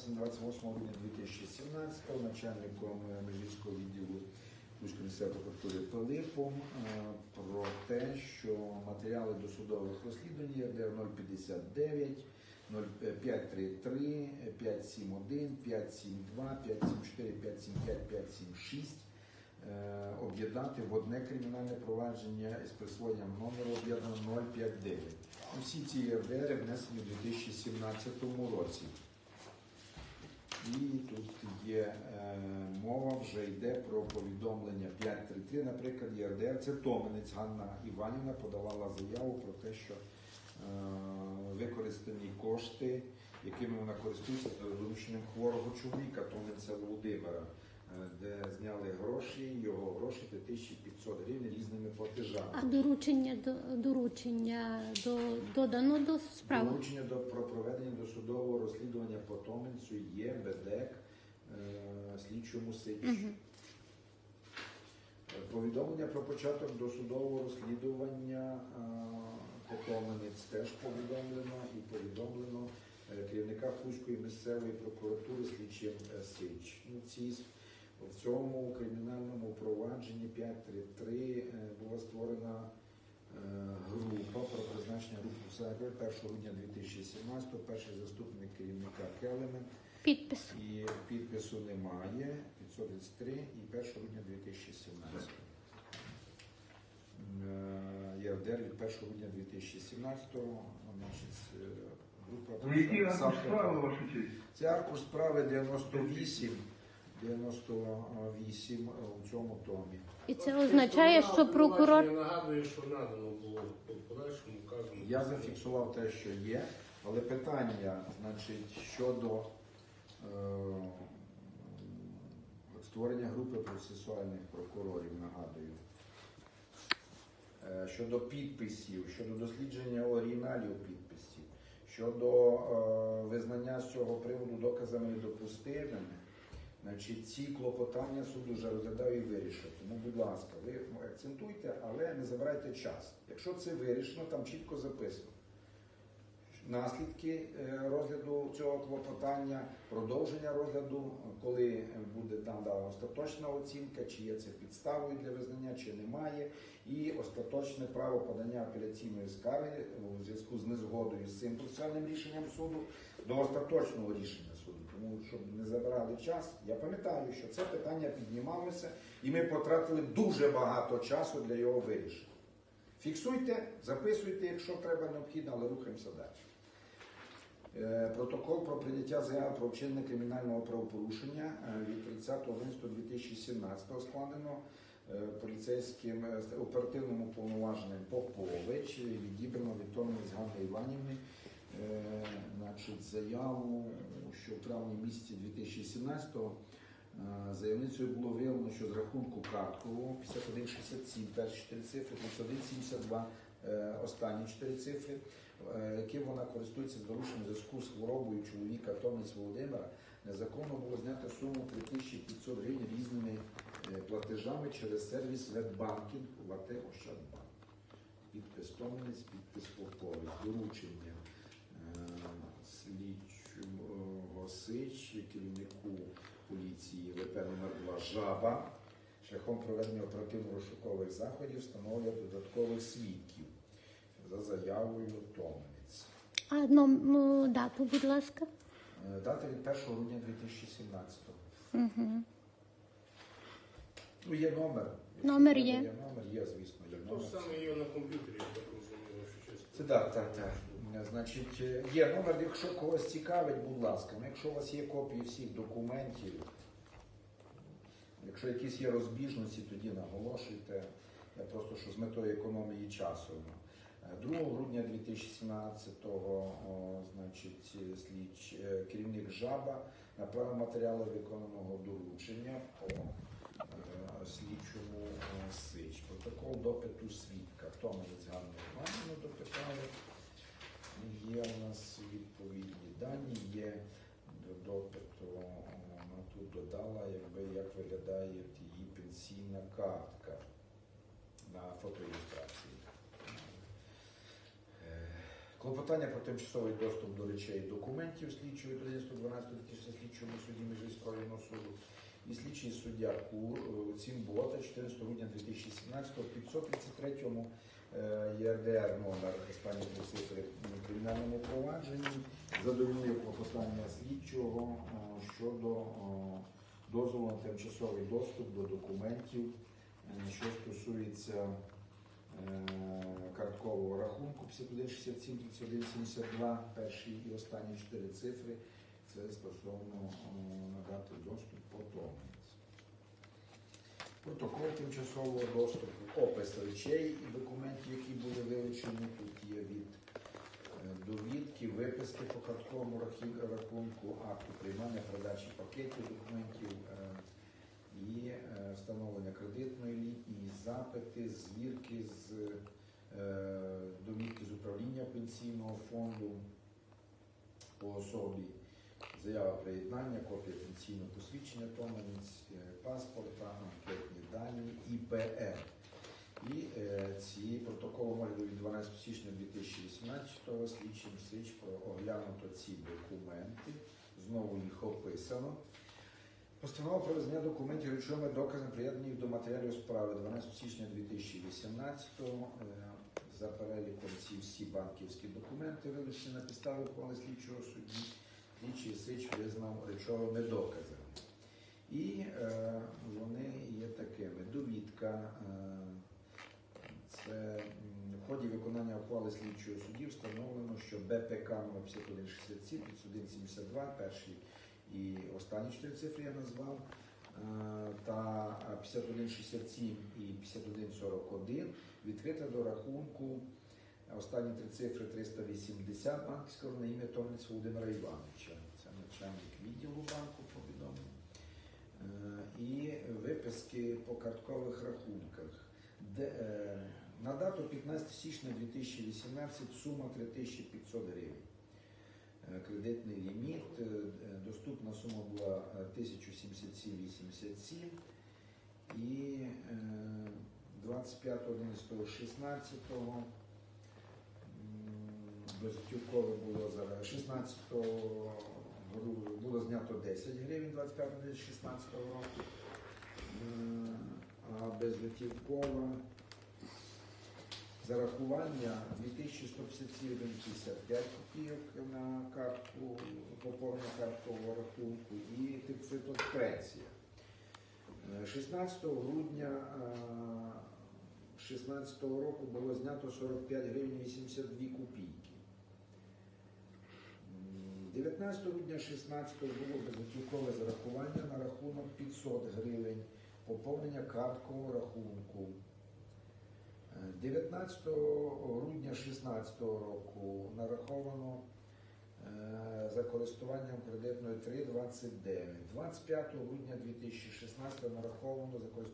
винесений 28 грудня 2017 начальником е, Межівського відділу Луцької місцевої прокуратури Пилипом е, про те, що матеріали досудових розслідувань ЄРДР 059, 533, 571, 572, 574, 575, 576 е, об'єднати в одне кримінальне провадження із присвоєнням номеру об'єднано 059. Усі ці ЄРДР внесені у 2017 році. Є е, мова, вже йде про повідомлення 533, наприклад, ЄРДР. Це Томенець Ганна Іванівна подавала заяву про те, що е, використані кошти, якими вона користується за дорученням хворого чоловіка, Томенця Володимира, е, де зняли гроші, його гроші 3500 гривень різними платежами. А доручення до доручення до додано до справи. Доручення до про проведення досудового розслідування по Томенцю є БДЕК слідчому сичі. Мгм. Повідомлення про початок досудового розслідування е, теж повідомлено і повідомлено е, керівника Хуської місцевої прокуратури слідчим е, Сич. В цьому кримінальному провадженні 533 е, була створена е, група про призначення групи САК 1 грудня 2017, перший заступник керівника Келемен. Підпис. І підпису немає 533 і 1 грудня 2017. Е, ЄРДР від 1 грудня 2017 значить, е, група Ну, які сам- справи. Це аркуш справи 98, 98 у цьому томі. І це означає, що прокурор Я нагадую, що надано було по подальшому. Я зафіксував те, що є, але питання, значить, щодо створення групи процесуальних прокурорів, нагадую. Е, Щодо підписів, щодо дослідження оригіналів підписів, щодо е, визнання з цього приводу доказами недопустимими, значить, ці клопотання суд вже розглядав і вирішив. Тому, будь ласка, ви акцентуйте, але не забирайте час. Якщо це вирішено, там чітко записано. Наслідки е, розгляду цього клопотання, продовження розгляду, коли буде надана остаточна оцінка, чи є це підставою для визнання, чи немає, і остаточне право подання апеляційної скарги у зв'язку з незгодою з цим процесуальним рішенням суду до остаточного рішення суду. Тому щоб не забирали час, я пам'ятаю, що це питання піднімалося, і ми потратили дуже багато часу для його вирішення. Фіксуйте, записуйте, якщо треба необхідно, але рухаємося далі. Е, Протокол про прийняття заяви про вчинення кримінального правопорушення е, від 30.11.2017 складено е, поліцейським оперативним уповноваженим Попович, відібрано від Томниць Ганни Іванівни значить, заяву, що в травні місяці 2017-го е, заявницею було виявлено, що з рахунку карткового 5167 перші 4 цифри, 3172 е, останні 4 цифри, е, яким вона користується з дорученням зв'язку з хворобою чоловіка Томець Володимира, незаконно було знято суму 3500 гривень різними е, платежами через сервіс веб-банкінг Лате Ощадбанк. Підпис Томець, підпис Попович, доручення е, слідчого Сич, керівнику поліції ВП номер 2 Жаба, шляхом проведення оперативно-розшукових заходів встановлення додаткових свідків за заявою Томець. а ну, ну, дату, будь ласка. Е, Дата від 1 грудня 2017 Угу. Ну, є номер. Номер є. Є номер, є, звісно, є номер. ж саме є на комп'ютері, я так розумію, що чесно. Це так, так, так. Значить, е, є номер, якщо когось цікавить, будь ласка. Ну, якщо у вас є копії всіх документів, якщо якісь є розбіжності, тоді наголошуйте. Я просто що з метою економії часу. Е, 2 грудня 2017-го, о, значить, е, слідч, е, керівник ЖАБа направив матеріали виконаного доручення по е, слідчому е, СИЧ. Протокол допиту свідка. Томовець Ганну Іванівну допитали. Є у нас відповідні дані, є до допиту, вона тут додала, якби як виглядає її пенсійна картка на фотоілюстрації. Клопотання про тимчасовий доступ до речей документів слідчого 1112 слідчому суді Міжвійськового суду і слідчий суддя КУР е, Цімбота 14 грудня 2017 в 533 е, ЄРДР номер останні три цифри в кримінальному провадженні задовольнив клопотання слідчого е, щодо дозволу на тимчасовий доступ до документів, що стосується е, карткового рахунку 5167 3172, перші і останні чотири цифри. Це стосовно е, надати доступ потомниць. Протокол тимчасового доступу, опис речей і документів, які були вилучені. Тут є від е, довідки, виписки по картковому рахунку, акту приймання передачі пакетів документів е, і е, встановлення кредитної лінії, запити, звірки з е, довідки з управління пенсійного фонду по особі, заява приєднання, копія пенсійного посвідчення томанець, е, паспорта, анкетні дані, ІПР. І ці протоколи огляду від 12 січня 2018-го слідчим слідч оглянуто ці документи. Знову їх описано. Постанова про визнання документів речовими доказами приєднаних до матеріалів справи 12 січня 2018-го. е, За переліком ці всі банківські документи вилучені на підставі ухвали слідчого судді. Слідчий сич визнав речовими доказами. І е, вони є такими. Довідка. Е, це в ході виконання ухвали слідчого судді встановлено, що БПК номер 5167, 5172, перший і останні чотири цифри я назвав, е, та 5167 і 5141 відкрита до рахунку останні три цифри 380 банківського на ім'я Томниць Володимира Івановича. Це начальник відділу банку повідомив. Е, І виписки по карткових рахунках. На дату 15 січня 2018 сума 3500 гривень. Е, Кредитний ліміт, е, доступна сума була е, 1077,87 і е, 25.11.16 м, безготівкове було за 16 гру- було знято 10 гривень 25.11.16 року, Е, а безготівкове зарахування 2157,55 копійок на картку, поповнення карткового рахунку і типфитоспресія. 16 грудня 2016 року було знято 45 гривень 82 копійки. 19 грудня 2016 було безготівкове зарахування на рахунок 500 гривень, поповнення карткового рахунку. Е, 19 грудня 2016 року нараховано е, за користуванням кредитною 3,29. 25 грудня 2016 нараховано за користуванням